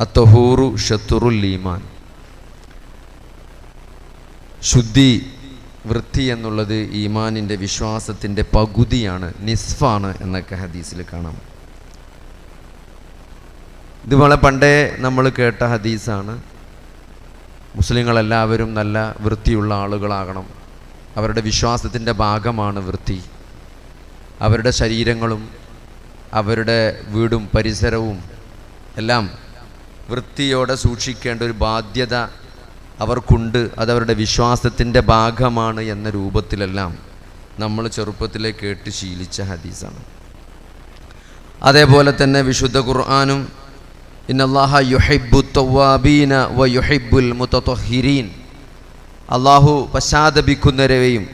അത്തഹൂറു ഷത്തുറുൽ ഈമാൻ. ശുദ്ധി വൃത്തി എന്നുള്ളത് ഈമാനിന്റെ വിശ്വാസത്തിന്റെ പകുതിയാണ് നിസ്ഫാണ് എന്നൊക്കെ ഹദീസിൽ കാണാം. ഇത് വളരെ പണ്ടേ നമ്മൾ കേട്ട ഹദീസാണ്. മുസ്ലിങ്ങളെല്ലാവരും നല്ല വൃത്തിയുള്ള ആളുകളാകണം. അവരുടെ വിശ്വാസത്തിന്റെ ഭാഗമാണ് വൃത്തി. അവരുടെ ശരീരങ്ങളും അവരുടെ വീടും പരിസരവും എല്ലാം വൃത്തിയോടെ സൂക്ഷിക്കേണ്ട ഒരു ബാധ്യത അവർക്കുണ്ട്. അതവരുടെ വിശ്വാസത്തിന്റെ ഭാഗമാണ് എന്ന രൂപത്തിലെല്ലാം നമ്മൾ ചെറുപ്പത്തിലെ കേട്ട് ശീലിച്ച ഹദീസാണ്. അതേപോലെ തന്നെ വിശുദ്ധ ഖുർആാനും ഇന്നല്ലാഹ യുഹൈബു തവാബീന വ യുഹൈബുൽ മുത്തഹിരീൻ. അള്ളാഹു പശ്ചാത്തപിക്കുന്നവരെയും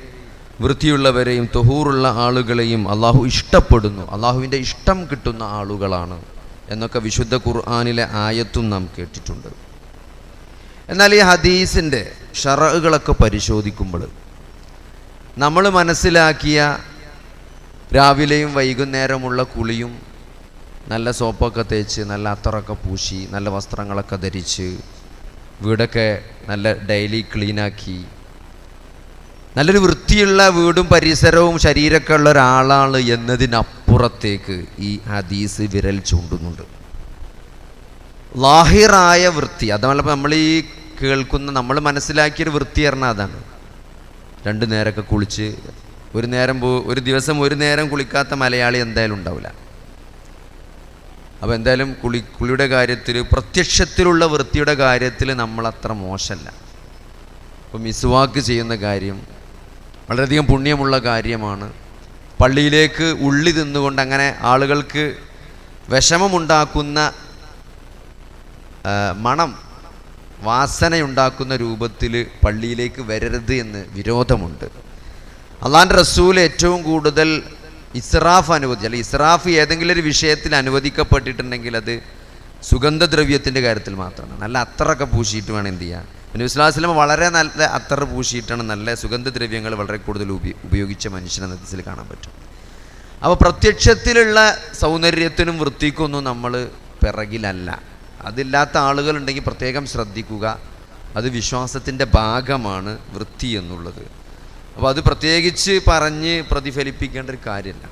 വൃത്തിയുള്ളവരെയും തൊഹൂറുള്ള ആളുകളെയും അള്ളാഹു ഇഷ്ടപ്പെടുന്നു. അള്ളാഹുവിന്റെ ഇഷ്ടം കിട്ടുന്ന ആളുകളാണ് എന്നൊക്കെ വിശുദ്ധ ഖുർആാനിലെ ആയത്തും നാം കേട്ടിട്ടുണ്ട്. എന്നാൽ ഈ ഹദീസിന്റെ ഷറകളൊക്കെ പരിശോധിക്കുമ്പോൾ നമ്മൾ മനസ്സിലാക്കിയ രാവിലെയും വൈകുന്നേരമുള്ള കുളിയും നല്ല സോപ്പൊക്കെ തേച്ച് നല്ല അത്തറൊക്കെ പൂശി നല്ല വസ്ത്രങ്ങളൊക്കെ ധരിച്ച് വീടൊക്കെ നല്ല ഡെയിലി ക്ലീനാക്കി നല്ലൊരു വൃത്തിയുള്ള വീടും പരിസരവും ശരീരമൊക്കെ ഉള്ള ഒരാളാണ് എന്നതിനപ്പുറത്തേക്ക് ഈ ഹദീസ് വിരൽ ചൂണ്ടുന്നുണ്ട്. ലാഹിറായ വൃത്തി അതല്ല നമ്മൾ ഈ കേൾക്കുന്ന നമ്മൾ മനസ്സിലാക്കിയൊരു വൃത്തി പറഞ്ഞാൽ അതാണ്. രണ്ട് നേരമൊക്കെ കുളിച്ച് ഒരു നേരം പോ ഒരു ദിവസം ഒരു നേരം കുളിക്കാത്ത മലയാളി എന്തായാലും ഉണ്ടാവില്ല. അപ്പോൾ എന്തായാലും കുളി കുളിയുടെ കാര്യത്തിൽ പ്രത്യക്ഷത്തിലുള്ള വൃത്തിയുടെ കാര്യത്തിൽ നമ്മൾ അത്ര മോശമല്ല. അപ്പം മിസ്വാക്ക് ചെയ്യുന്ന കാര്യം വളരെയധികം പുണ്യമുള്ള കാര്യമാണ്. പള്ളിയിലേക്ക് ഉള്ളി തിന്നുകൊണ്ട് അങ്ങനെ ആളുകൾക്ക് വിഷമമുണ്ടാക്കുന്ന മണം വാസനയുണ്ടാക്കുന്ന രൂപത്തിൽ പള്ളിയിലേക്ക് വരരുത് എന്ന് വിരോധമുണ്ട്. അള്ളാന്റെ റസൂൽ ഏറ്റവും കൂടുതൽ ഇസ്രാഫ് അനുവദിച്ചു. അല്ലെങ്കിൽ ഇസ്രാഫ് ഏതെങ്കിലും ഒരു വിഷയത്തിൽ അനുവദിക്കപ്പെട്ടിട്ടുണ്ടെങ്കിൽ അത് സുഗന്ധദ്രവ്യത്തിന്റെ കാര്യത്തിൽ മാത്രമാണ്. നല്ല അത്രയൊക്കെ പൂശിയിട്ട് വേണം എന്ത് ചെയ്യാൻ. വിശ്വാസലം വളരെ നല്ല അത്തർ പൂശിയിട്ടാണ് നല്ല സുഗന്ധദ്രവ്യങ്ങൾ വളരെ കൂടുതൽ ഉപ ഉപയോഗിച്ച മനുഷ്യനെ നദീസിൽ കാണാൻ പറ്റും. അപ്പോൾ പ്രത്യക്ഷത്തിലുള്ള സൗന്ദര്യത്തിനും വൃത്തിക്കൊന്നും നമ്മൾ പിറകിലല്ല. അതില്ലാത്ത ആളുകളുണ്ടെങ്കിൽ പ്രത്യേകം ശ്രദ്ധിക്കുക. അത് വിശ്വാസത്തിന്റെ ഭാഗമാണ് വൃത്തി എന്നുള്ളത്. അപ്പോൾ അത് പ്രത്യേകിച്ച് പറഞ്ഞ് പ്രതിഫലിപ്പിക്കേണ്ട ഒരു കാര്യമല്ല.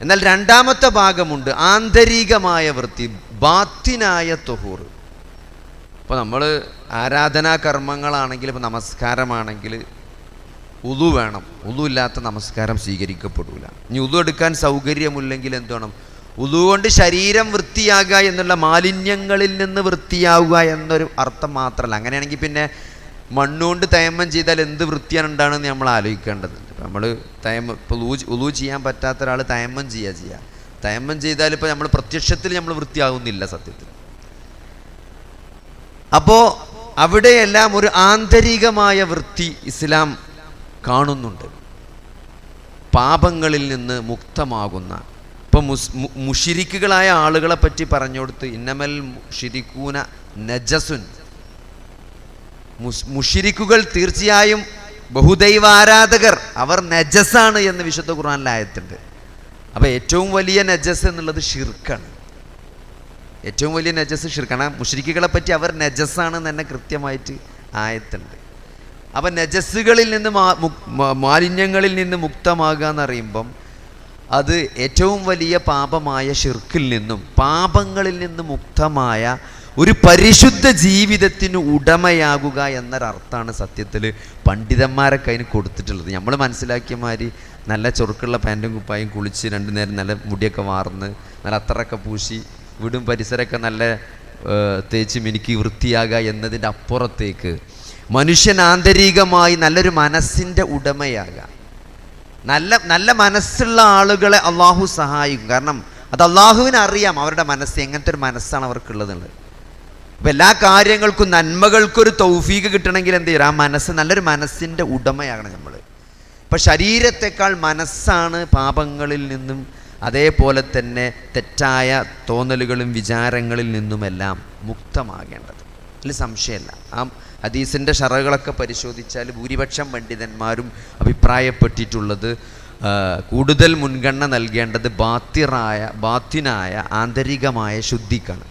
എന്നാൽ രണ്ടാമത്തെ ഭാഗമുണ്ട് ആന്തരികമായ വൃത്തി ബാത്തിനായ തൊഹൂർ ഇപ്പോൾ നമ്മൾ ആരാധനാ കർമ്മങ്ങളാണെങ്കിൽ ഇപ്പോൾ നമസ്കാരമാണെങ്കിൽ ഉതു വേണം. ഉതു ഇല്ലാത്ത നമസ്കാരം സ്വീകരിക്കപ്പെടില്ല ഇനി ഉതു എടുക്കാൻ സൗകര്യമില്ലെങ്കിൽ എന്ത് വേണം? ഉതു കൊണ്ട് ശരീരം വൃത്തിയാകുക എന്നുള്ള മാലിന്യങ്ങളിൽ നിന്ന് വൃത്തിയാവുക എന്നൊരു അർത്ഥം മാത്രമല്ല. അങ്ങനെയാണെങ്കിൽ പിന്നെ മണ്ണുകൊണ്ട് തയമ്മം ചെയ്താൽ എന്ത് വൃത്തിയാണ് ഉണ്ടാകുന്നത് നമ്മൾ ആലോചിക്കേണ്ടതുണ്ട് നമ്മൾ തയമ്മ ഇപ്പോൾ ഉതു ഉതു ചെയ്യാൻ പറ്റാത്ത ഒരാൾ തയമ്മം ചെയ്യുക ചെയ്യുക തയമ്മം ചെയ്താൽ ഇപ്പോൾ നമ്മൾ പ്രത്യക്ഷത്തിൽ നമ്മൾ വൃത്തിയാകുന്നില്ല സത്യത്തിൽ. അപ്പോൾ അവിടെയെല്ലാം ഒരു ആന്തരികമായ വൃത്തി ഇസ്ലാം കാണുന്നുണ്ട്. പാപങ്ങളിൽ നിന്ന് മുക്തമാകുന്ന ഇപ്പം മുസ് മുഷിരിക്കുകളായ ആളുകളെ പറ്റി പറഞ്ഞു കൊടുത്ത് ഇന്നമൽ മുഷിരിക്കൂന നജസുൻ. മുഷിരിക്കുകൾ തീർച്ചയായും ബഹുദൈവാരാധകർ അവർ നജസാണ് എന്ന് വിശുദ്ധ ഖുർആനിൽ ആയത്തുണ്ട്. അപ്പോൾ ഏറ്റവും വലിയ നജസ് എന്നുള്ളത് ഷിർക്കാണ് ഏറ്റവും വലിയ നജസ് ഷിർക്കാണ് മുഷരിക്കുകളെ പറ്റി അവർ നജസ്സാണെന്ന് തന്നെ കൃത്യമായിട്ട് ആയത്തുണ്ട്. അപ്പം നജസ്സുകളിൽ നിന്ന് മാലിന്യങ്ങളിൽ നിന്ന് മുക്തമാകുക എന്നറിയുമ്പം അത് ഏറ്റവും വലിയ പാപമായ ഷിർക്കിൽ നിന്നും പാപങ്ങളിൽ നിന്ന് മുക്തമായ ഒരു പരിശുദ്ധ ജീവിതത്തിന് ഉടമയാകുക എന്നൊരർത്ഥമാണ് സത്യത്തിൽ പണ്ഡിതന്മാരൊക്കെ അതിന് കൊടുത്തിട്ടുള്ളത്. നമ്മൾ മനസ്സിലാക്കിയ മാതിരി നല്ല ചൊറുക്കുള്ള പാന്റും കുപ്പായും കുളിച്ച് രണ്ടു നേരം നല്ല മുടിയൊക്കെ വാർന്ന് നല്ല അത്തറൊക്കെ പൂശി വീടും പരിസരമൊക്കെ നല്ല തേച്ച് മിനുക്കി വൃത്തിയാകുക എന്നതിന്റെ അപ്പുറത്തേക്ക്. മനുഷ്യൻ ആന്തരികമായി നല്ലൊരു മനസ്സിന്റെ ഉടമയാകുക നല്ല നല്ല മനസ്സുള്ള ആളുകളെ അള്ളാഹു സഹായിക്കും. കാരണം അത് അള്ളാഹുവിന് അറിയാം അവരുടെ മനസ്സ് എങ്ങനത്തെ ഒരു മനസ്സാണ് അവർക്കുള്ളതെന്നുള്ളത്. അപ്പം എല്ലാ കാര്യങ്ങൾക്കും നന്മകൾക്കൊരു തൗഫീക്ക് കിട്ടണമെങ്കിൽ എന്ത് ചെയ്യും ആ മനസ്സ് നല്ലൊരു മനസ്സിന്റെ ഉടമയാകണം നമ്മൾ ഇപ്പം ശരീരത്തെക്കാൾ മനസ്സാണ് പാപങ്ങളിൽ നിന്നും അതേപോലെ തന്നെ തെറ്റായ തോന്നലുകളും വിചാരങ്ങളിൽ നിന്നുമെല്ലാം മുക്തമാകേണ്ടത്. അതിൽ സംശയമല്ല. ആ ഹദീസിന്റെ ഷറകളൊക്കെ പരിശോധിച്ചാൽ ഭൂരിപക്ഷം പണ്ഡിതന്മാരും അഭിപ്രായപ്പെട്ടിട്ടുള്ളത് കൂടുതൽ മുൻഗണന നൽകേണ്ടത് ബാത്തിറായ ബാത്തിനായ ആന്തരികമായ ശുദ്ധിക്കാണ്.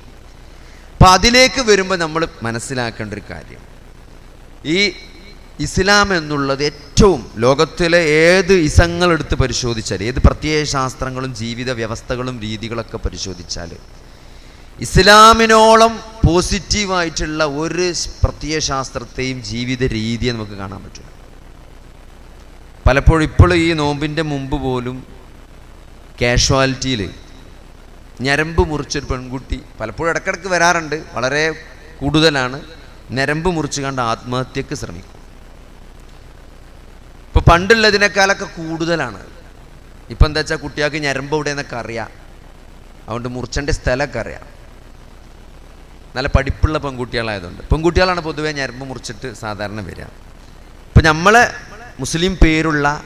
അപ്പം അതിലേക്ക് വരുമ്പോൾ നമ്മൾ മനസ്സിലാക്കേണ്ട ഒരു കാര്യം. ഈ ഇസ്ലാം എന്നുള്ളത് ഏറ്റവും ലോകത്തിലെ ഏത് ഇസങ്ങൾ എടുത്ത് പരിശോധിച്ചാൽ ഏത് പ്രത്യയ ശാസ്ത്രങ്ങളും ജീവിത വ്യവസ്ഥകളും രീതികളൊക്കെ പരിശോധിച്ചാൽ ഇസ്ലാമിനോളം പോസിറ്റീവായിട്ടുള്ള ഒരു പ്രത്യയ ശാസ്ത്രത്തെയും ജീവിത രീതിയെ നമുക്ക് കാണാൻ പറ്റില്ല പലപ്പോഴും ഇപ്പോൾ ഈ നോമ്പിന്റെ മുമ്പ് പോലും കാഷ്വാലിറ്റിയിൽ ഞരമ്പ് മുറിച്ചൊരു പെൺകുട്ടി പലപ്പോഴും ഇടക്കിടക്ക് വരാറുണ്ട് വളരെ കൂടുതലാണ് ഞരമ്പ് മുറിച്ച് കണ്ട് ആത്മഹത്യക്ക് ശ്രമിക്കും. പണ്ടുള്ളതിനേക്കാളൊക്കെ കൂടുതലാണ്. ഇപ്പം എന്താ വെച്ചാൽ കുട്ടികൾക്ക് ഞരമ്പ് ഇവിടെ നിന്നൊക്കെ അറിയാം. അതുകൊണ്ട് മുറിച്ചന്റെ സ്ഥലമൊക്കെ അറിയാം. നല്ല പഠിപ്പുള്ള പെൺകുട്ടികളായതുകൊണ്ട്. പെൺകുട്ടികളാണ് പൊതുവേ ഞരമ്പ് മുറിച്ചിട്ട് സാധാരണ വരിക. ഇപ്പം നമ്മളെ മുസ്ലിം പേരുള്ള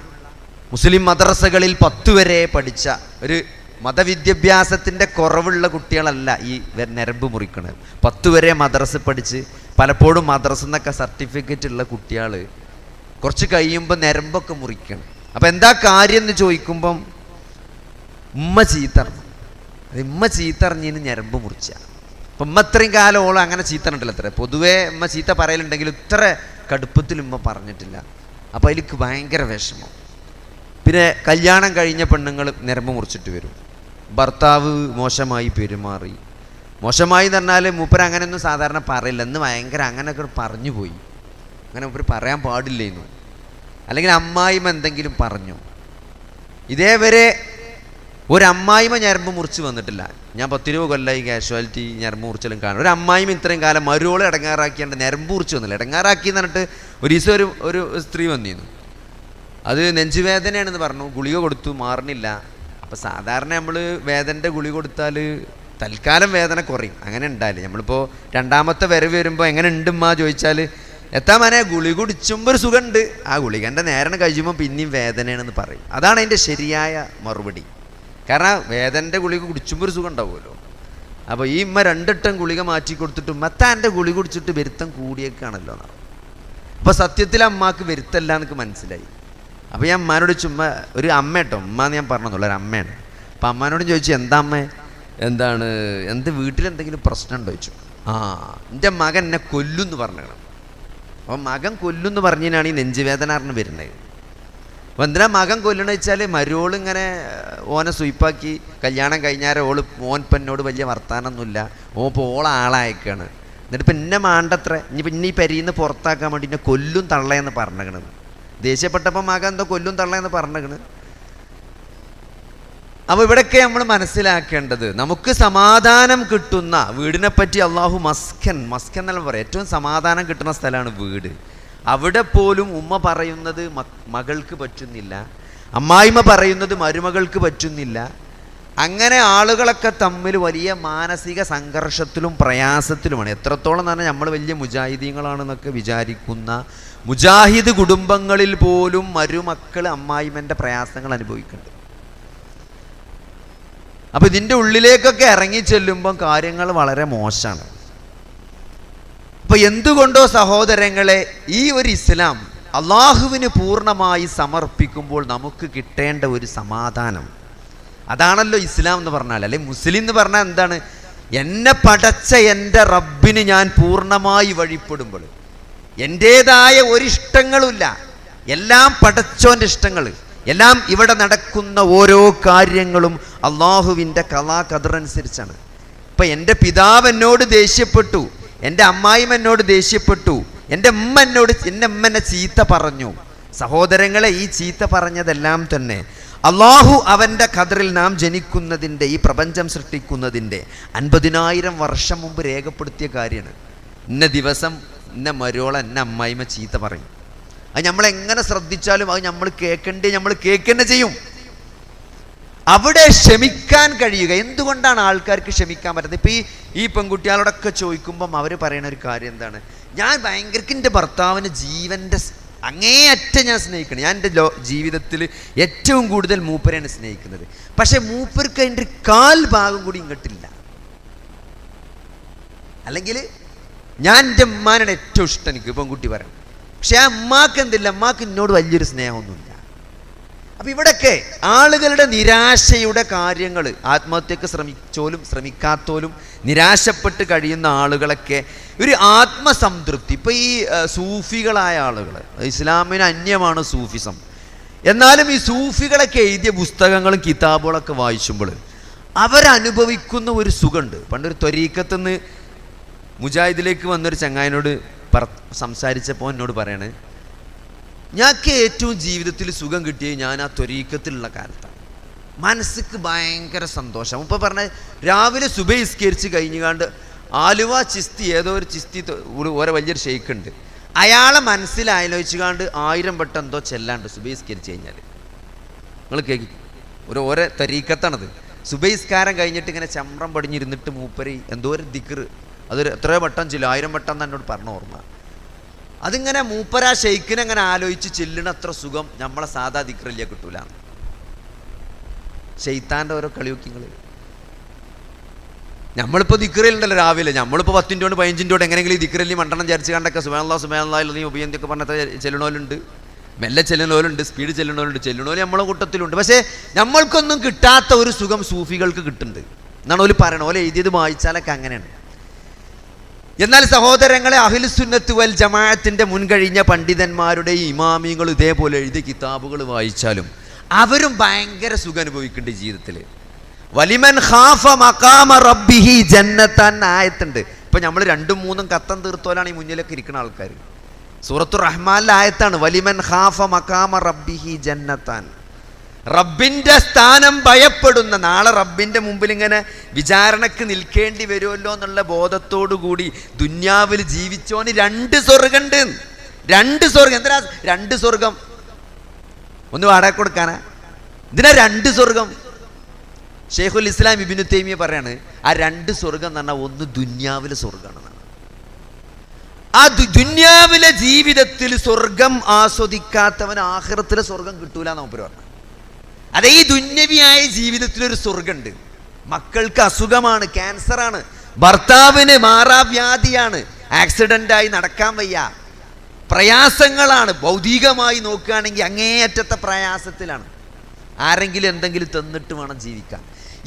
മുസ്ലിം മദ്രസകളിൽ പത്ത് വരെ പഠിച്ച ഒരു മതവിദ്യാഭ്യാസത്തിന്റെ കുറവുള്ള കുട്ടികളല്ല ഈ ഞരമ്പ് മുറിക്കണത്. പത്ത് വരെ മദ്രസ പഠിച്ച് പലപ്പോഴും മദ്രസ എന്നൊക്കെ സർട്ടിഫിക്കറ്റ് ഉള്ള കുട്ടികൾ കുറച്ച് കഴിയുമ്പോൾ ഞരമ്പൊക്കെ മുറിക്കണം. അപ്പം എന്താ കാര്യം എന്ന് ചോദിക്കുമ്പം ഉമ്മ ചീത്തറിഞ്ഞു. അത് ഉമ്മ ചീത്തറിഞ്ഞതിന് ഞരമ്പ് മുറിച്ച. അപ്പം ഉമ്മ ഇത്രയും കാലം ഓളം അങ്ങനെ ചീത്തറിഞ്ഞിട്ടില്ല അത്ര. പൊതുവേ ഉമ്മ ചീത്ത പറയലുണ്ടെങ്കിൽ ഇത്ര കടുപ്പത്തിൽ ഉമ്മ പറഞ്ഞിട്ടില്ല. അപ്പോൾ അതിലേക്ക് ഭയങ്കര വിഷമം. പിന്നെ കല്യാണം കഴിഞ്ഞ പെണ്ണുങ്ങൾ ഞരമ്പ് മുറിച്ചിട്ട് വരും. ഭർത്താവ് മോശമായി പെരുമാറി. മോശമായി എന്ന് പറഞ്ഞാൽ മൂപ്പര് അങ്ങനെയൊന്നും സാധാരണ പറയില്ല. എന്ന് ഭയങ്കര അങ്ങനെയൊക്കെ പറഞ്ഞു പോയി അങ്ങനെ ഇവർ പറയാൻ പാടില്ലായിരുന്നു അല്ലെങ്കിൽ അമ്മായിമ എന്തെങ്കിലും പറഞ്ഞു. ഇതേവരെ ഒരു ഞരമ്പ് മുറിച്ച് വന്നിട്ടില്ല. ഞാൻ പത്തിരുപത് കൊല്ലമായി കാഷ്വാലിറ്റി ഞരമ്പ് മുറിച്ചാലും കാണും. ഒരു അമ്മായിമ ഇത്രയും കാലം മരുവോളെ ഇടങ്ങാറാക്കിയാണ്ട് ഞരമ്പ് മുറിച്ച് വന്നില്ല. ഇടങ്ങാറാക്കി എന്ന് പറഞ്ഞിട്ട് ഒരു ദിവസം ഒരു ഒരു സ്ത്രീ വന്നിരുന്നു. അത് നെഞ്ചുവേദനയാണെന്ന് പറഞ്ഞു. ഗുളിക കൊടുത്തു മാറണില്ല അപ്പോൾ സാധാരണ നമ്മൾ വേദന്റെ ഗുളിക കൊടുത്താൽ തൽക്കാലം വേദന കുറയും. അങ്ങനെ ഉണ്ടാവില്ല. നമ്മളിപ്പോൾ രണ്ടാമത്തെ വരവ് വരുമ്പോൾ എങ്ങനെ ഉണ്ടുമ്മാ ചോദിച്ചാൽ എത്താ മനെ ഗുളി കുടിച്ചുമ്പോൾ ഒരു സുഖമുണ്ട് ആ ഗുളികന്റെ നേരം കഴിയുമ്പോൾ പിന്നെയും വേദനയാണെന്ന് പറയും. അതാണ് അതിന്റെ ശരിയായ മറുപടി. കാരണം വേദന്റെ ഗുളിക കുടിച്ചുമ്പോൾ ഒരു സുഖം ഉണ്ടാവുമല്ലോ അപ്പോൾ ഈ ഉമ്മ രണ്ടിട്ടം ഗുളിക മാറ്റി കൊടുത്തിട്ട് ഉമ്മത്താന്റെ ഗുളി കുടിച്ചിട്ട് വരുത്തം കൂടിയേക്കാണല്ലോ എന്നാണ് അപ്പോൾ സത്യത്തിൽ അമ്മയ്ക്ക് വരുത്തല്ല എന്നൊക്കെ മനസ്സിലായി. അപ്പോൾ ഞാൻ അമ്മാനോട് ചുമ്മാ ഒരു അമ്മ കേട്ടോ ഉമ്മ എന്ന് ഞാൻ പറഞ്ഞതുള്ളൂ ഒരു അമ്മയാണ്. അപ്പം അമ്മാനോട് ചോദിച്ചു എന്താ അമ്മ? എന്താണ് എന്ത് വീട്ടിൽ എന്തെങ്കിലും പ്രശ്നം ഉണ്ടോ ചോദിച്ചു. ആ എന്റെ മകൻ എന്നെ കൊല്ലുമെന്ന് അപ്പം മകൻ കൊല്ലുമെന്ന് പറഞ്ഞതിനാണ് ഈ നെഞ്ചുവേദന അറിഞ്ഞ് വരുന്നത്. അപ്പോൾ എന്തിനാ മകൻ കൊല്ലണമെന്ന് വെച്ചാൽ മരുവോളിങ്ങനെ ഓനെ സുയിപ്പാക്കി കല്യാണം കഴിഞ്ഞാൽ ഓൾ ഓൻ പെന്നോട് വലിയ വർത്താനൊന്നുമില്ല. ഓ ഇപ്പോൾ ഓള ആളായേക്കാണ്. എന്നിട്ട് ഇപ്പം എന്നെ മാണ്ടത്ര? ഇനി പിന്നെ ഈ പെരിന്ന് പുറത്താക്കാൻ വേണ്ടി എന്നെ കൊല്ലും തള്ളയെന്ന് പറഞ്ഞേക്കണത് ദേഷ്യപ്പെട്ടപ്പോൾ മകൻ എന്തോ കൊല്ലും തള്ളയെന്ന് പറഞ്ഞേക്കണ്. അപ്പോൾ ഇവിടെയൊക്കെ നമ്മൾ മനസ്സിലാക്കേണ്ടത് നമുക്ക് സമാധാനം കിട്ടുന്ന വീടിനെ പറ്റി അള്ളാഹു മസ്കൻ മസ്കൻ എന്നല്ല പറയാം. ഏറ്റവും സമാധാനം കിട്ടുന്ന സ്ഥലമാണ് വീട്. അവിടെ പോലും ഉമ്മ പറയുന്നത് മകൾക്ക് പറ്റുന്നില്ല. അമ്മായിമ്മ പറയുന്നത് മരുമകൾക്ക് പറ്റുന്നില്ല. അങ്ങനെ ആളുകളൊക്കെ തമ്മിൽ വലിയ മാനസിക സംഘർഷത്തിലും പ്രയാസത്തിലുമാണ്. എത്രത്തോളം തന്നെ നമ്മൾ വലിയ മുജാഹിദീങ്ങളാണെന്നൊക്കെ വിചാരിക്കുന്ന മുജാഹിദ് കുടുംബങ്ങളിൽ പോലും മരുമക്കൾ അമ്മായിമ്മന്റെ പ്രയാസങ്ങൾ അനുഭവിക്കുന്നുണ്ട്. അപ്പോൾ ഇതിന്റെ ഉള്ളിലേക്കൊക്കെ ഇറങ്ങി ചെല്ലുമ്പം കാര്യങ്ങൾ വളരെ മോശമാണ്. അപ്പോൾ എന്തുകൊണ്ടോ സഹോദരങ്ങളെ ഈ ഒരു ഇസ്ലാം അള്ളാഹുവിന് പൂർണമായി സമർപ്പിക്കുമ്പോൾ നമുക്ക് കിട്ടേണ്ട ഒരു സമാധാനം. അതാണല്ലോ ഇസ്ലാം എന്ന് പറഞ്ഞാൽ. അല്ലെ മുസ്ലിം എന്ന് പറഞ്ഞാൽ എന്താണ്? എന്നെ പടച്ച എന്റെ റബ്ബിന് ഞാൻ പൂർണമായി വഴിപ്പെടുമ്പോൾ. എന്റേതായ ഒരിഷ്ടങ്ങളുമില്ല. എല്ലാം പടച്ചോന്റെ ഇഷ്ടങ്ങൾ എല്ലാം ഇവിടെ നടക്കുന്ന ഓരോ കാര്യങ്ങളും അള്ളാഹുവിന്റെ കലാ അനുസരിച്ചാണ് ഇപ്പം എന്റെ പിതാവ് എന്നോട് ദേഷ്യപ്പെട്ടു എന്റെ അമ്മായിമ്മ എന്നോട് ദേഷ്യപ്പെട്ടു എന്റെ ഉമ്മ എന്നോട് എന്റെ ഉമ്മനെ ചീത്ത പറഞ്ഞു. സഹോദരങ്ങളെ ഈ ചീത്ത പറഞ്ഞതെല്ലാം തന്നെ അള്ളാഹു അവന്റെ ഖദറിൽ നാം ജനിക്കുന്നതിന്റെ ഈ പ്രപഞ്ചം സൃഷ്ടിക്കുന്നതിന്റെ അൻപതിനായിരം വർഷം മുമ്പ് രേഖപ്പെടുത്തിയ കാര്യമാണ്. ഇന്ന ദിവസം ഇന്ന മരോള എന്നെ അമ്മായിമ്മ ചീത്ത പറയും. അത് നമ്മൾ എങ്ങനെ ശ്രദ്ധിച്ചാലും അത് നമ്മൾ കേൾക്കണ്ടേ നമ്മൾ കേൾക്കന്നെ ചെയ്യും. അവിടെ ക്ഷമിക്കാൻ കഴിയുക. എന്തുകൊണ്ടാണ് ആൾക്കാർക്ക് ക്ഷമിക്കാൻ പറ്റുന്നത് ഇപ്പം ഈ ഈ പെൺകുട്ടികളോടൊക്കെ ചോദിക്കുമ്പം അവർ പറയുന്ന ഒരു കാര്യം എന്താണ്? ഞാൻ ഭയങ്കര എന്റെ ഭർത്താവിന് ജീവന്റെ അങ്ങേയറ്റം ഞാൻ സ്നേഹിക്കണം. ഞാൻ എന്റെ ലോ ജീവിതത്തിൽ ഏറ്റവും കൂടുതൽ മൂപ്പരെയാണ് സ്നേഹിക്കുന്നത്. പക്ഷേ മൂപ്പർക്ക് അതിന്റെ കാൽ ഭാഗം കൂടി ഇങ്ങോട്ടില്ല. അല്ലെങ്കിൽ ഞാൻ എന്റെ ഉമ്മാനാണ് ഏറ്റവും ഇഷ്ടം എനിക്ക് പെൺകുട്ടി പറയണം. പക്ഷെ ആ അമ്മാക്ക് എന്തില്ല? അമ്മാക്ക് എന്നോട് വലിയൊരു സ്നേഹമൊന്നുമില്ല. അപ്പം ഇവിടൊക്കെ ആളുകളുടെ നിരാശയുടെ കാര്യങ്ങൾ ആത്മഹത്യക്ക് ശ്രമിച്ചോലും ശ്രമിക്കാത്തോലും നിരാശപ്പെട്ട് കഴിയുന്ന ആളുകളൊക്കെ ഒരു ആത്മസംതൃപ്തി. ഇപ്പം ഈ സൂഫികളായ ആളുകൾ ഇസ്ലാമിന് അന്യമാണ് സൂഫിസം. എന്നാലും ഈ സൂഫികളൊക്കെ എഴുതിയ പുസ്തകങ്ങളും കിതാബുകളൊക്കെ വായിച്ചുമ്പോൾ അവരനുഭവിക്കുന്ന ഒരു സുഖമുണ്ട്. പണ്ടൊരു ത്വരീക്കത്തുനിന്ന് മുജാഹിദിലേക്ക് വന്നൊരു ചങ്ങായിനോട് സംസാരിച്ചപ്പോൾ എന്നോട് പറയണേ ഞങ്ങൾക്ക് ഏറ്റവും ജീവിതത്തിൽ സുഖം കിട്ടിയത് ഞാൻ ആ ത്വരീക്കത്തിലുള്ള കാലത്താണ്. മനസ്സിക്ക് ഭയങ്കര സന്തോഷം. ഇപ്പം പറഞ്ഞ രാവിലെ സുബഹിസ്കരിച്ച് കഴിഞ്ഞുകാണ്ട് ആലുവ ചിസ്തി ഏതോ ഒരു ചിസ്തി ഓരോ വലിയൊരു ഷെയ്ക്ക് ഉണ്ട് അയാളെ മനസ്സിൽ ആലോചിച്ചുകാണ്ട് ആയിരം വട്ടം എന്തോ ചെല്ലാണ്ട് സുബഹിസ്കരിച്ച് കഴിഞ്ഞാൽ നിങ്ങൾ കേൾക്കി ഒരു ഓരോ തരീക്കത്താണത് സുബഹിസ്കാരം കഴിഞ്ഞിട്ട് ഇങ്ങനെ ചമ്രം പടിഞ്ഞിരുന്നിട്ട് മൂപ്പര് എന്തോ ഒരു ദിക്കറ് അതൊരു എത്രയോ വട്ടം ചില്ല ആയിരം വട്ടം എന്ന് എന്നോട് പറഞ്ഞു ഓർമ്മ. അതിങ്ങനെ മൂപ്പര ഷെയ്ക്കിനെ ആലോചിച്ച് ചെല്ലണ അത്ര സുഖം നമ്മളെ സാധാ ദിക്രല്യ കിട്ടൂല. ഷെയ്ത്താന്റെ ഓരോ കളിയൊക്കിങ്ങൾ നമ്മളിപ്പോൾ ദിക്രലുണ്ടല്ലോ രാവിലെ. നമ്മളിപ്പോൾ പത്തിന്റെ കൊണ്ട് പതിനഞ്ചിന്റെ കൊണ്ട് എങ്ങനെയെങ്കിലും ഈ ദിക്റല്ലി മണ്ടണം ചരിച്ച് കണ്ടൊക്കെ സുബാനുള്ള സുബാനുള്ള നീ ഉപയോഗിക്കൊക്കെ പറഞ്ഞത്ര ചെല്ലണോലുണ്ട്. മെല്ലെ ചെല്ലണോലുണ്ട് സ്പീഡ് ചെല്ലണോലുണ്ട്. ചെല്ലണോൽ നമ്മളെ കൂട്ടത്തിലുണ്ട്. പക്ഷേ നമ്മൾക്കൊന്നും കിട്ടാത്ത ഒരു സുഖം സൂഫികൾക്ക് കിട്ടുന്നുണ്ട്. എന്നാണ് ഓൽ പറയണ ഓൽ എഴുതിയത് വായിച്ചാലൊക്കെ അങ്ങനെയാണ്. എന്നാൽ സഹോദരങ്ങളെ അഹിൽസുന്നത്ത് വൽ ജമാഅത്തിന്റെ മുൻകഴിഞ്ഞ പണ്ഡിതന്മാരുടെ ഇമാമിങ്ങൾ ഇതേപോലെ എഴുതിയ കിതാബുകൾ വായിച്ചാലും അവരും ഭയങ്കര സുഖം അനുഭവിക്കുന്നുണ്ട് ജീവിതത്തിൽ. വലിമൻ ഖാഫ മകാമ റബ്ബിഹി ജന്നത്താൻ ആയത്തുണ്ട്. ഇപ്പൊ നമ്മൾ രണ്ടും മൂന്നും കത്തം തീർത്തോലാണ് ഈ മുന്നിലൊക്കെ ഇരിക്കുന്ന ആൾക്കാർ സൂറത്തു റഹ്മാനിലെ ആയത്താണ് വലിമൻ ഖാഫ മകാമ റബ്ബിഹി ജന്നത്താൻ. റബ്ബിന്റെ സ്ഥാനം ഭയപ്പെടുന്ന നാളെ റബ്ബിന്റെ മുമ്പിൽ ഇങ്ങനെ വിചാരണക്ക് നിൽക്കേണ്ടി വരുമല്ലോ എന്നുള്ള ബോധത്തോടു കൂടി ദുന്യാവിൽ ജീവിച്ചോന് രണ്ട് സ്വർഗമുണ്ട് രണ്ട് സ്വർഗം എന്തിനാ രണ്ട് സ്വർഗം ഒന്ന് വാടക കൊടുക്കാനാ? ഇതിനാ രണ്ട് സ്വർഗം ഷെയ്ഖുൽ ഇസ്ലാം ഇബിനു തൈമിയ പറയാണ് ആ രണ്ട് സ്വർഗം എന്ന് പറഞ്ഞാൽ ഒന്ന് ദുന്യാവിലെ സ്വർഗമാണെന്നാണ് ആ ദുന്യാവിലെ ജീവിതത്തിൽ സ്വർഗം ആസ്വദിക്കാത്തവൻ ആഹ്റത്തിലെ സ്വർഗം കിട്ടൂല എന്ന് പറഞ്ഞു അതെ ഈ ദുന്യവിയായ ജീവിതത്തിൽ ഒരു സ്വർഗമുണ്ട് മക്കൾക്ക് അസുഖമാണ് ക്യാൻസറാണ്. ഭർത്താവിന് മാറാവ്യാധിയാണ്. ആക്സിഡന്റ് ആയി നടക്കാൻ വയ്യ. പ്രയാസങ്ങളാണ്. ഭൗതികമായി നോക്കുകയാണെങ്കിൽ അങ്ങേയറ്റത്തെ പ്രയാസത്തിലാണ്. ആരെങ്കിലും എന്തെങ്കിലും തന്നിട്ട് വേണം ജീവിക്കാൻ.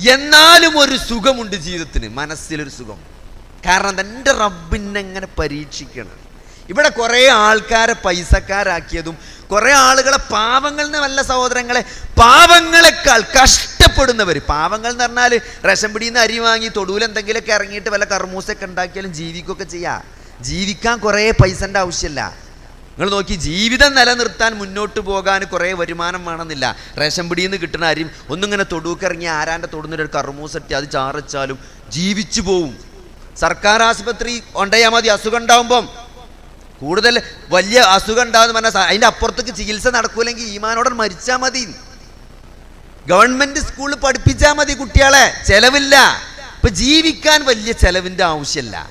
എന്നാലും ഒരു സുഖമുണ്ട് ജീവിതത്തിന്. മനസ്സിലൊരു സുഖം. കാരണം എന്റെ റബ്ബിനെങ്ങനെ പരീക്ഷിക്കണം. ഇവിടെ കുറേ ആൾക്കാരെ പൈസക്കാരാക്കിയതും കുറേ ആളുകളെ പാവങ്ങൾ എന്ന് വല്ല സഹോദരങ്ങളെ പാവങ്ങളെക്കാൾ കഷ്ടപ്പെടുന്നവർ പാവങ്ങൾ എന്ന് പറഞ്ഞാൽ റേഷൻ പിടിയിൽ അരി വാങ്ങി തൊടുവിൽ എന്തെങ്കിലുമൊക്കെ ഇറങ്ങിയിട്ട് വല്ല കർമൂസൊക്കെ ഉണ്ടാക്കിയാലും ജീവിക്കുകയൊക്കെ ചെയ്യാം. ജീവിക്കാൻ കുറേ പൈസന്റെ ആവശ്യമില്ല. നിങ്ങൾ നോക്കി ജീവിതം നിലനിർത്താൻ മുന്നോട്ട് പോകാൻ കുറേ വരുമാനം വേണമെന്നില്ല. റേഷൻ പിടിയിൽ നിന്ന് കിട്ടുന്ന അരി ഒന്നിങ്ങനെ തൊടുക്കിറങ്ങി ആരാന്റെ തൊടുന്നൊരു കർമൂസറ്റി അത് ചാറച്ചാലും ജീവിച്ചു പോവും. സർക്കാർ ആശുപത്രി കൊണ്ടുപോയാൽ മതി അസുഖം ഉണ്ടാവുമ്പം. കൂടുതൽ വലിയ അസുഖം ഉണ്ടാകുന്ന പറഞ്ഞാൽ അതിന്റെ അപ്പുറത്തേക്ക് ചികിത്സ നടക്കൂലെങ്കിൽ ഈമാനോടെ മരിച്ചാൽ മതി. ഗവൺമെന്റ് സ്കൂളിൽ പഠിപ്പിച്ചാൽ മതി കുട്ടികളെ. ചിലവില്ല. ഇപ്പം ജീവിക്കാൻ വലിയ ചിലവിന്റെ ആവശ്യമില്ല.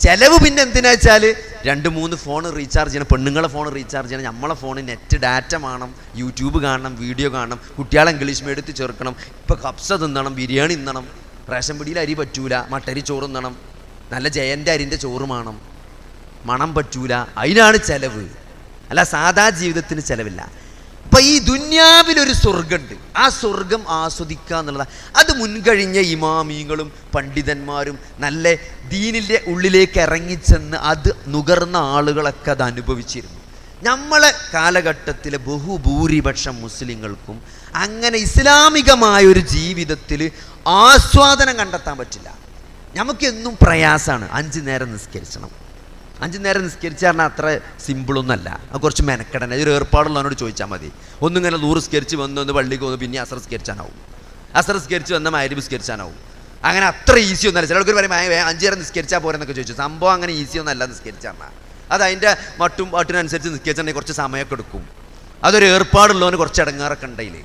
ചിലവ് പിന്നെ എന്തിനാ വെച്ചാൽ രണ്ട് മൂന്ന് ഫോൺ റീചാർജ് ചെയ്യണം. പെണ്ണുങ്ങളെ ഫോൺ റീചാർജ് ചെയ്യണം. നമ്മളെ ഫോൺ നെറ്റ് ഡാറ്റ വേണം യൂട്യൂബ് കാണണം വീഡിയോ കാണണം. കുട്ടികളെ ഇംഗ്ലീഷ് മീഡിയത്തിൽ ചേർക്കണം. ഇപ്പോൾ കപ്സ തിന്നണം ബിരിയാണി തിന്നണം. റേഷൻ പിടിയിൽ അരി പറ്റൂല മട്ടരി ചോറ് തിന്നണം. നല്ല ജയന്റെ അരിന്റെ ചോറ് വേണം മണം പറ്റൂല. അതിനാണ് ചെലവ്. അല്ല സാധാ ജീവിതത്തിന് ചെലവില്ല. അപ്പൊ ഈ ദുന്യാവിലൊരു സ്വർഗമുണ്ട് ആ സ്വർഗം ആസ്വദിക്കുക എന്നുള്ളതാണ് അത് മുൻകഴിഞ്ഞ ഇമാമീങ്ങളും പണ്ഡിതന്മാരും നല്ല ദീനിന്റെ ഉള്ളിലേക്ക് ഇറങ്ങിച്ചെന്ന് അത് നുകർന്ന ആളുകളൊക്കെ അത് അനുഭവിച്ചിരുന്നു. നമ്മളെ കാലഘട്ടത്തിലെ ബഹുഭൂരിപക്ഷം മുസ്ലിങ്ങൾക്കും അങ്ങനെ ഇസ്ലാമികമായ ഒരു ജീവിതത്തിൽ ആസ്വാദനം കണ്ടെത്താൻ പറ്റില്ല. നമുക്കെന്നും പ്രയാസമാണ് അഞ്ച് നേരം നിസ്കരിക്കണം അഞ്ച് നേരം നിസ്കരിച്ചാൽ അത്ര സിമ്പിളൊന്നല്ല അത് കുറച്ച് മെനക്കെടന ഒരു ഏർപ്പാടുള്ളവനോട് ചോദിച്ചാൽ മതി. ഒന്നിങ്ങനെ നൂറ് സ്കരിച്ച് വന്ന് ഒന്ന് പള്ളിക്ക് വന്ന് പിന്നെ അസർ സ്കരിച്ചാനാവും അസർ സ്കരിച്ച് വന്ന മാരി സ്കരിച്ചാനാവും അങ്ങനെ അത്ര ഈസി ഒന്നല്ല ചിലർക്ക് പറയും "ഏ, ഏ, അഞ്ച് നേരം നിസ്കരിച്ചാൽ പോരെന്നൊക്കെ ചോദിച്ചു. സംഭവം അങ്ങനെ ഈസി ഒന്നല്ല നിസ്കരിച്ചാൽ അത് അതിന്റെ മട്ടും പാട്ടിനനുസരിച്ച് നിസ്കരിച്ചാണെങ്കിൽ കുറച്ച് സമയമൊക്കെ എടുക്കും. അതൊരു ഏർപ്പാടുള്ളവന് കുറച്ച് ഇടങ്ങാറൊക്കെ അപ്പൊ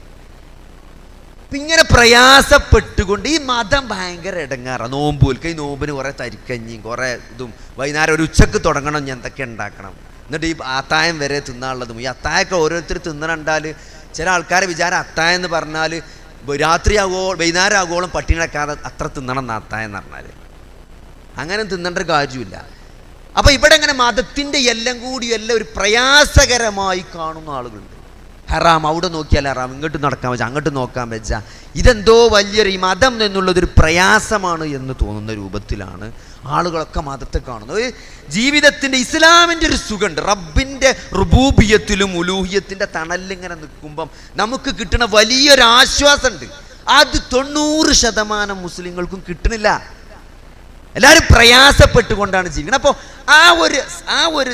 ഇങ്ങനെ പ്രയാസപ്പെട്ടുകൊണ്ട് ഈ മതം ഭയങ്കര ഇടങ്ങാറ. നോമ്പൂൽക്ക് ഈ നോമ്പിന് കുറേ തരിക്കഞ്ഞിയും കുറേ ഇതും. വൈകുന്നേരം ഒരു ഉച്ചയ്ക്ക് തുടങ്ങണം ഞാൻ എന്തൊക്കെ ഉണ്ടാക്കണം. എന്നിട്ട് ഈ അത്തായം വരെ തിന്നാനുള്ളതും. ഈ അത്തായൊക്കെ ഓരോരുത്തർ തിന്നണണ്ടാൽ ചില ആൾക്കാരെ വിചാരം അത്തായം എന്ന് പറഞ്ഞാൽ രാത്രിയാകോ വൈകുന്നേരം ആകുവോളം പട്ടിണി കിടക്കാതെ അത്ര തിന്നണം അത്തായം എന്ന് പറഞ്ഞാൽ അങ്ങനെ തിന്നേണ്ട കാര്യമില്ല. അപ്പോൾ ഇവിടെ ഇങ്ങനെ മതത്തിന്റെ എല്ലാം കൂടി എല്ലാം ഒരു പ്രയാസകരമായി കാണുന്ന ആളുകളുണ്ട്. ഹറാം അവിടെ നോക്കിയാൽ ഹറാം ഇങ്ങോട്ട് നടക്കാൻ വെച്ചാൽ അങ്ങോട്ട് നോക്കാൻ വെച്ചാൽ ഇതെന്തോ വലിയൊരു ഈ മതം എന്നുള്ളതൊരു പ്രയാസമാണ് എന്ന് തോന്നുന്ന രൂപത്തിലാണ് ആളുകളൊക്കെ മതത്തെ കാണുന്നത്. ഒരു ജീവിതത്തിന്റെ ഇസ്ലാമിന്റെ ഒരു സുഖമുണ്ട്. റബ്ബിന്റെ റുബൂബിയത്തിലും ഉലൂഹിയത്തിന്റെ തണലിങ്ങനെ നിൽക്കുമ്പം നമുക്ക് കിട്ടുന്ന വലിയൊരു ആശ്വാസമുണ്ട്. അത് തൊണ്ണൂറ് ശതമാനം മുസ്ലിങ്ങൾക്കും കിട്ടണില്ല എല്ലാവരും പ്രയാസപ്പെട്ടുകൊണ്ടാണ് ജീവിക്കുന്നത്. അപ്പോൾ ആ ഒരു ആ ഒരു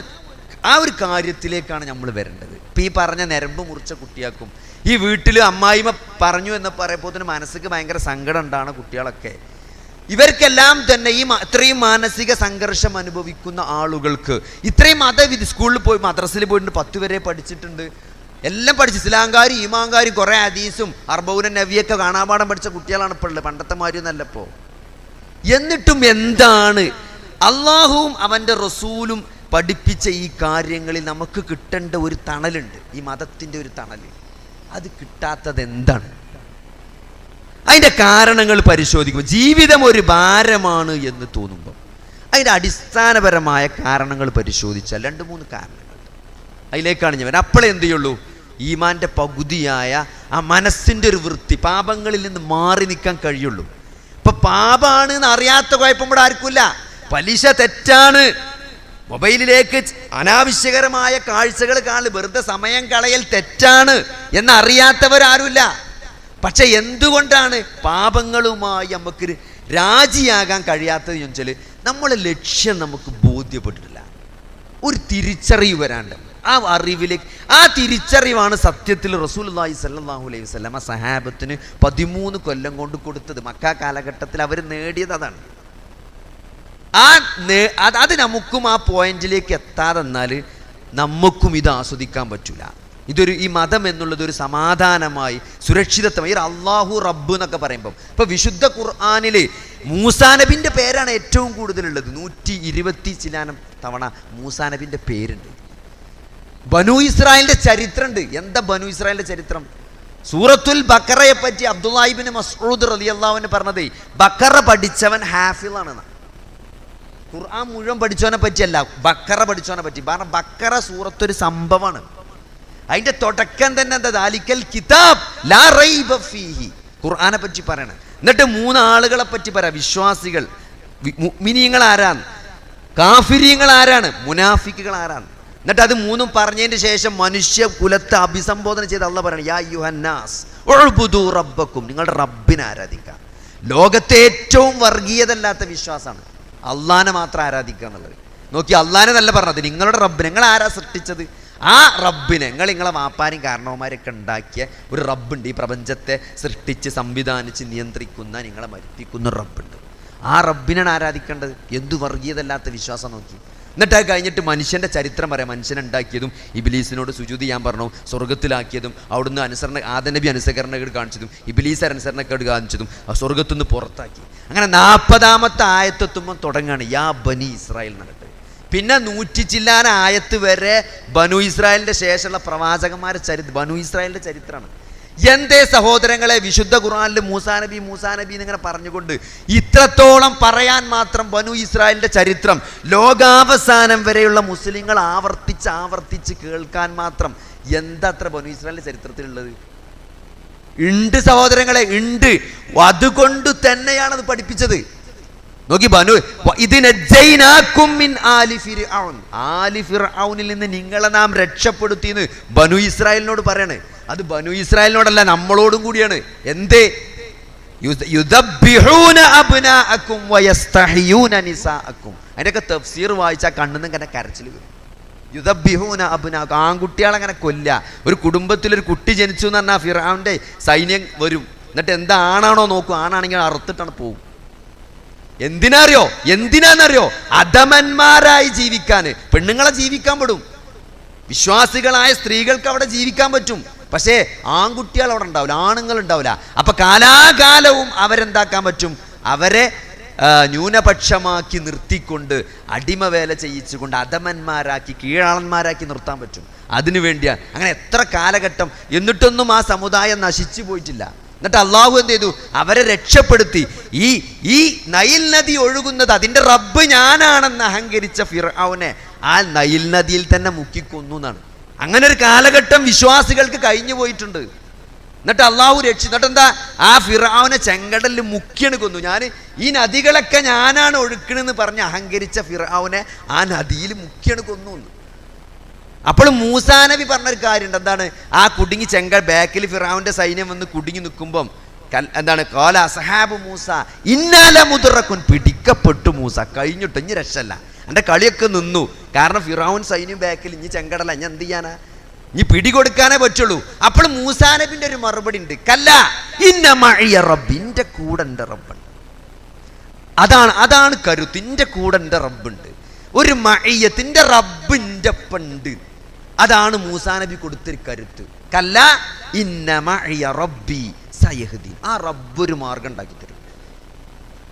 ആ ഒരു കാര്യത്തിലേക്കാണ് നമ്മൾ വരേണ്ടത്. ഇപ്പം ഈ പറഞ്ഞ നരമ്പ് മുറിച്ച കുട്ടിയാക്കും. ഈ വീട്ടിൽ അമ്മായിമ പറഞ്ഞു എന്ന് പറയുമ്പോൾ തന്നെ മനസ്സിക്ക് ഭയങ്കര സങ്കടം ഉണ്ടാണ് കുട്ടികളൊക്കെ. ഇവർക്കെല്ലാം തന്നെ ഈ ഇത്രയും മാനസിക സംഘർഷം അനുഭവിക്കുന്ന ആളുകൾക്ക് ഇത്രയും മതവിധി സ്കൂളിൽ പോയി മദ്രസയിൽ പോയിട്ടുണ്ട് പത്ത് വരെ പഠിച്ചിട്ടുണ്ട്. എല്ലാം പഠിച്ചു ഇസ്ലാംകാരും ഈമാങ്കാരും കുറേ ഹദീസും അർബൗന നവിയൊക്കെ കാണാപാഠം പഠിച്ച കുട്ടികളാണ് ഇപ്പോൾ ഉള്ളത് പണ്ടത്തെ ഇപ്പോൾ എന്നിട്ടും എന്താണ്? അള്ളാഹുവും അവന്റെ റസൂലും പഠിപ്പിച്ച ഈ കാര്യങ്ങളിൽ നമുക്ക് കിട്ടേണ്ട ഒരു തണലുണ്ട്. ഈ മതത്തിന്റെ ഒരു തണൽ അത് കിട്ടാത്തത് എന്താണ്? അതിന്റെ കാരണങ്ങൾ പരിശോധിക്കുമ്പോൾ ജീവിതം ഒരു ഭാരമാണ് എന്ന് തോന്നുമ്പോൾ അതിന്റെ അടിസ്ഥാനപരമായ കാരണങ്ങൾ പരിശോധിച്ചാൽ രണ്ട് മൂന്ന് കാരണങ്ങൾ. അതിലേക്കാണ് ഞാൻ അപ്പോൾ എന്ത് ചെയ്യുള്ളൂ? ഈമാന്റെ പകുതിയായ ആ മനസ്സിന്റെ ഒരു വൃത്തി പാപങ്ങളിൽ നിന്ന് മാറി നിൽക്കാൻ കഴിയുള്ളൂ. ഇപ്പം പാപമാണ് എന്ന് അറിയാത്ത കുഴപ്പം ഇവിടെ ആർക്കില്ല പലിശ തെറ്റാണ്. മൊബൈലിലേക്ക് അനാവശ്യകരമായ കാഴ്ചകൾ കാണൽ വെറുതെ സമയം കളയൽ തെറ്റാണ് എന്നറിയാത്തവരാരുമില്ല. പക്ഷെ എന്തുകൊണ്ടാണ് പാപങ്ങളുമായി നമുക്ക് രാജിയാകാൻ കഴിയാത്തത് എന്ന് വെച്ചാൽ നമ്മളെ ലക്ഷ്യം നമുക്ക് ബോധ്യപ്പെട്ടിട്ടില്ല. ഒരു തിരിച്ചറിവ് വരാണ്ട് ആ അറിവിലേക്ക് ആ തിരിച്ചറിവാണ് സത്യത്തിൽ റസൂലുള്ളാഹി സല്ലാഹു അലൈഹി വസ്ലമ സഹാബത്തിന് പതിമൂന്ന് കൊല്ലം കൊണ്ട് കൊടുത്തത്. മക്ക കാലഘട്ടത്തിൽ അവർ നേടിയത് അതാണ്. ആ അത് നമുക്കും ആ പോയിന്റിലേക്ക് എത്താതെന്നാൽ നമുക്കും ഇത് ആസ്വദിക്കാൻ പറ്റൂല. ഇതൊരു ഈ മതം എന്നുള്ളത് ഒരു സമാധാനമായി സുരക്ഷിതത്വമായി ഒരു അള്ളാഹു റബ്ബ് എന്നൊക്കെ പറയുമ്പം. ഇപ്പൊ വിശുദ്ധ ഖുർആാനിൽ മൂസാനബിന്റെ പേരാണ് ഏറ്റവും കൂടുതലുള്ളത്. നൂറ്റി ഇരുപത്തി ചിലാനം തവണ മൂസാനബിന്റെ പേരുണ്ട്. ബനു ഇസ്രായേലിന്റെ ചരിത്രമുണ്ട് എന്താ ബനു ഇസ്രായേലിന്റെ ചരിത്രം? സൂറത്തുൽ ബക്കറയെ പറ്റി അബ്ദുല്ലാഹിബിന് മസ്ഊദ് റളിയല്ലാഹുവിന് പറഞ്ഞത് ബക്കറ പഠിച്ചവൻ ഹാഫിളാണെന്ന് ഖുർആൻ മുഴുവൻ പഠിച്ചവനെ പറ്റിയല്ല ബക്കറ പഠിച്ചവനെ പറ്റി. കാരണം ബക്കറ സൂറത്തൊരു സംഭവമാണ്. അതിന്റെ തുടക്കം തന്നെ എന്താ? ദാലിക്കൽ കിതാബ് ലാ റൈബ ഫീഹി. ഖുർആനെ പറ്റി പറയണം. എന്നിട്ട് മൂന്നാളുകളെ പറ്റി പറയാം വിശ്വാസികൾ. മിനിയങ്ങൾ ആരാണ് കാഫിരിയങ്ങൾ ആരാണ്? മുനാഫിക്കുകൾ ആരാണ് എന്നിട്ട് അത് മൂന്നും പറഞ്ഞതിന് ശേഷം മനുഷ്യ കുലത്തെ അഭിസംബോധന ചെയ്ത് അള്ള പറയണം യാ യുഹന്നാസ് റബ്ബക്കും. നിങ്ങളുടെ റബ്ബിനെ ആരാധിക്കുക. ലോകത്തെ ഏറ്റവും വർഗീയതല്ലാത്ത വിശ്വാസമാണ്. അള്ളാനെ മാത്രം ആരാധിക്കുക എന്നുള്ളത്. നോക്കി അള്ളാനെ നല്ല പറഞ്ഞത് നിങ്ങളുടെ റബ്ബിനെ നിങ്ങൾ ആരാ സൃഷ്ടിച്ചത്? ആ റബ്ബിനെ നിങ്ങൾ നിങ്ങളെ വാപ്പാരും കാരണവന്മാരൊക്കെ ഉണ്ടാക്കിയ ഒരു റബ്ബുണ്ട്. ഈ പ്രപഞ്ചത്തെ സൃഷ്ടിച്ച് സംവിധാനിച്ച് നിയന്ത്രിക്കുന്ന നിങ്ങളെ മരിപ്പിക്കുന്ന റബ്ബുണ്ട്. ആ റബ്ബിനാണ് ആരാധിക്കേണ്ടത്? എന്തു വർഗീയതല്ലാത്ത വിശ്വാസം നോക്കി. എന്നിട്ട് അത് കഴിഞ്ഞിട്ട് മനുഷ്യന്റെ ചരിത്രം പറയാം. മനുഷ്യനുണ്ടാക്കിയതും ഇബിലീസിനോട് സുജൂതി ചെയ്യാൻ പറഞ്ഞു സ്വർഗത്തിലാക്കിയതും അവിടുന്ന് അനുസരണ ആദനബി അനുസരണക്കേട് കാണിച്ചതും ഇബിലീസ് അനുസരണക്കേട് കാണിച്ചതും സ്വർഗത്തു നിന്ന് പുറത്താക്കി. അങ്ങനെ നാൽപ്പതാമത്തെ ആയത്തെത്തുമ്പോൾ തുടങ്ങുകയാണ് യാ ബനി ഇസ്രായേൽ നടക്കുന്നത് പിന്നെ നൂറ്റി ചില്ലാന ആയത്ത് വരെ ബനു ഇസ്രായേലിന്റെ ശേഷമുള്ള പ്രവാചകന്മാരുടെ ചരിത്രം ബനു ഇസ്രായേലിന്റെ ചരിത്രമാണ് എന്തേ സഹോദരങ്ങളെ വിശുദ്ധ ഖുർആനിൽ മൂസാനബി മൂസാനബി എന്നിങ്ങനെ പറഞ്ഞുകൊണ്ട് ഇത്രത്തോളം പറയാൻ മാത്രം ബനു ഇസ്രായേലിന്റെ ചരിത്രം ലോകാവസാനം വരെയുള്ള മുസ്ലിങ്ങൾ ആവർത്തിച്ച് ആവർത്തിച്ച് കേൾക്കാൻ മാത്രം എന്തത്ര ബനു ഇസ്രായേലിന്റെ ചരിത്രത്തിലുള്ളത്? ഉണ്ട് സഹോദരങ്ങളെ ഉണ്ട്. അതുകൊണ്ട് തന്നെയാണത് പഠിപ്പിച്ചത്. നോക്കി പറഞ്ഞു വ- ഇതിനെ ജൈനാക്കും മിൻ ആലി ഫിർഔൻ. ആലി ഫിർഔനിൽ നിന്ന് നിങ്ങളെ നാം രക്ഷപ്പെടുത്തിയെന്ന് ബനു ഇസ്രായേലിനോട് പറയണേ. അത് ബനു ഇസ്രായേലിനോടല്ല നമ്മളോടും കൂടിയാണ്. എന്തേ? അതിന്റെയൊക്കെ തഫ്സീർ വായിച്ചാൽ കണ്ണുനിന്ന് ഇങ്ങനെ കരച്ചിൽ വരും. യുദബിഹൂന അബ്നാക്കും ആൺകുട്ടികളെ അങ്ങനെ കൊല്ല ഒരു കുടുംബത്തിലൊരു കുട്ടി ജനിച്ചു എന്ന് പറഞ്ഞാൽ ഫിറാവിന്റെ സൈന്യം വരും. എന്നിട്ട് എന്താണാണോ നോക്കും. ആണാണെങ്കിൽ അറുത്തിട്ടാണ് പോകും എന്തിനാറിയോ? എന്തിനാന്നറിയോ അധമന്മാരായി ജീവിക്കാന്. പെണ്ണുങ്ങളെ ജീവിക്കാൻ പെടും. വിശ്വാസികളായ സ്ത്രീകൾക്ക് അവിടെ ജീവിക്കാൻ പറ്റും. പക്ഷേ ആൺകുട്ടികൾ അവിടെ ഉണ്ടാവില്ല ആണുങ്ങൾ ഉണ്ടാവില്ല. അപ്പൊ കാലാകാലവും അവരെന്താക്കാൻ പറ്റും? അവരെ ന്യൂനപക്ഷമാക്കി നിർത്തിക്കൊണ്ട് അടിമവേല ചെയ്യിച്ചുകൊണ്ട് അധമന്മാരാക്കി കീഴാളന്മാരാക്കി നിർത്താൻ പറ്റും. അതിനു വേണ്ടിയാണ് അങ്ങനെ എത്ര കാലഘട്ടം എന്നിട്ടൊന്നും ആ സമുദായം നശിച്ചു പോയിട്ടില്ല. എന്നിട്ട് അള്ളാഹു എന്ത് ചെയ്തു? അവരെ രക്ഷപ്പെടുത്തി. ഈ ഈ നയിൽ നദി ഒഴുകുന്നത് അതിന്റെ റബ്ബ് ഞാനാണെന്ന് അഹങ്കരിച്ച ഫിർഔനെ ആ നയിൽ നദിയിൽ തന്നെ മുക്കിക്കൊന്നു എന്നാണ്. അങ്ങനെ ഒരു കാലഘട്ടം വിശ്വാസികൾക്ക് കഴിഞ്ഞു പോയിട്ടുണ്ട്. എന്നിട്ട് അള്ളാഹു രക്ഷി എന്നിട്ട് എന്താ? ആ ഫിറാവിനെ ചെങ്കടലിൽ മുക്കിയാണ് കൊന്നു. ഞാൻ ഈ നദികളൊക്കെ ഞാനാണ് ഒഴുക്കണെന്ന് പറഞ്ഞ് അഹങ്കരിച്ച ഫിറാവിനെ ആ നദിയിൽ മുക്കിയാണ് കൊന്നു എന്ന്. അപ്പോൾ മൂസാ നബി പറഞ്ഞൊരു കാര്യമുണ്ട്. എന്താണ്? ആ കുടുങ്ങി ചെങ്കൽ ബാക്കിൽ ഫിറാവിന്റെ സൈന്യം വന്ന് കുടുങ്ങി നിൽക്കുമ്പം എന്താണ്? കോല അസഹാബ് മൂസ ഇന്നാല മുതിറക്കുൻ പിടിക്കപ്പെട്ടു മൂസ. കഴിഞ്ഞിട്ട് ഇനി രക്ഷല്ല എന്റെ കളിയൊക്കെ നിന്നു. കാരണം ഫിറാവുൻ സൈന്യം ബാക്കിൽ ഇനി ചെങ്കടല ഞാൻ എന്ത് ചെയ്യാനാ? ഇനി പിടികൊടുക്കാനേ പറ്റുള്ളൂ. അപ്പോൾ മൂസാ നബിന്റെ ഒരു മറുപടി ഉണ്ട്. കല്ല ഇന്ന മഴിയ റബ്ബിന്റെ കൂടെ റബ്ബുണ്ട് അതാണ് അതാണ് കരുത്തിന്റെ കൂടെ എന്റെ റബ്ബുണ്ട് ഒരു മയ്യത്തിന്റെ റബ്ബിന്റെ പണ്ട് അതാണ് മൂസാ നബി കൊടുത്തൊരു കരുത്ത്. കല്ല ഇന്ന മഴിയ റബ്ബി സയഹദീൻ. ആ റബ്ബ് ഒരു മാർഗം ഉണ്ടാക്കി തരും.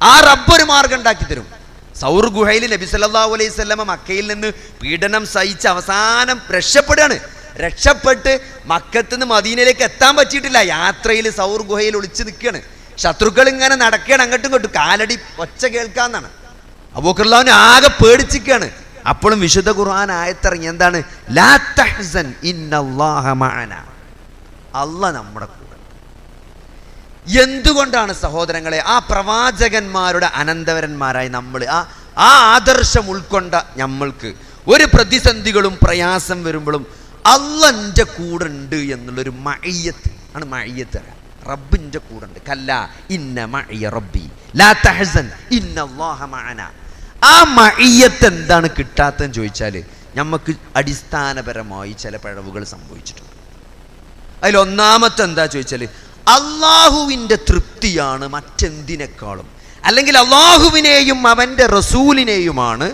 ആ റബ്ബ് ഒരു മാർഗം ഉണ്ടാക്കി തരും. സൗർ ഗുഹയിൽ നബി സല്ലല്ലാഹു അലൈഹി സ്വലമ മക്കയിൽ നിന്ന് പീഡനം സഹിച്ച് അവസാനം രക്ഷപ്പെടുകയാണ്. രക്ഷപ്പെട്ട് മക്കത്ത് നിന്ന് മദീനയിലേക്ക് എത്താൻ പറ്റിയിട്ടില്ല. യാത്രയിൽ സൗർ ഗുഹയിൽ ഒളിച്ചു നിൽക്കുകയാണ്. ശത്രുക്കൾ ഇങ്ങനെ നടക്കുകയാണ് അങ്ങോട്ടും ഇങ്ങോട്ടും. കാലടി ഒച്ച കേൾക്കാന്നാണ്. അബൂക്കർലാവിനെ ആകെ പേടിച്ചിരിക്കുകയാണ്. അപ്പോഴും വിശുദ്ധ ഖുർആൻ ആയത്തിറങ്ങി. എന്താണ്? ലാ തഹ്സൻ നമ്മുടെ കൂടെ. എന്തുകൊണ്ടാണ് സഹോദരങ്ങളെ ആ പ്രവാചകന്മാരുടെ അനന്തവരന്മാരായി നമ്മൾ ആ ആ ആദർശം ഉൾക്കൊണ്ട നമ്മൾക്ക് ഒരു പ്രതിസന്ധികളും പ്രയാസം വരുമ്പോഴും അള്ളന്റെ കൂടെ ഉണ്ട് എന്നുള്ളൊരു മയ്യത്ത് ആണ് മയ്യത്ത് റബ്ബിന്റെ കൂടെ ഉണ്ട് കല്ല ഇന്ന മയ്യ റബ്ബി. ലാ തഹസൻ ഇന്ന മഅന. ആ മയ്യത്ത് എന്താണ് കിട്ടാത്തതെന്ന് ചോദിച്ചാൽ നമുക്ക് അടിസ്ഥാനപരമായി ചില പിഴവുകൾ സംഭവിച്ചിട്ടുണ്ട്. അതിലൊന്നാമത്തെ എന്താ ചോദിച്ചാൽ അള്ളാഹുവിന്റെ തൃപ്തിയാണ് മറ്റെന്തിനേക്കാളും. അല്ലെങ്കിൽ അള്ളാഹുവിനെയും അവന്റെ റസൂലിനെയുമാണ്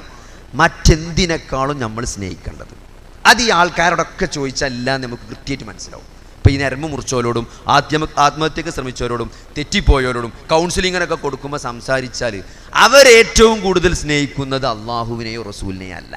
മറ്റെന്തിനേക്കാളും നമ്മൾ സ്നേഹിക്കേണ്ടത്. അത് ഈ ആൾക്കാരോടൊക്കെ ചോദിച്ചാൽ എല്ലാം നമുക്ക് കൃത്യമായിട്ട് മനസ്സിലാവും. ഇപ്പം ഈ നരമ്പ് മുറിച്ചവരോടും ആത്മ ആത്മഹത്യക്ക് ശ്രമിച്ചവരോടും തെറ്റിപ്പോയവരോടും കൗൺസിലിങ്ങിനൊക്കെ കൊടുക്കുമ്പോൾ സംസാരിച്ചാൽ അവരേറ്റവും കൂടുതൽ സ്നേഹിക്കുന്നത് അള്ളാഹുവിനെയോ റസൂലിനെയോ അല്ല.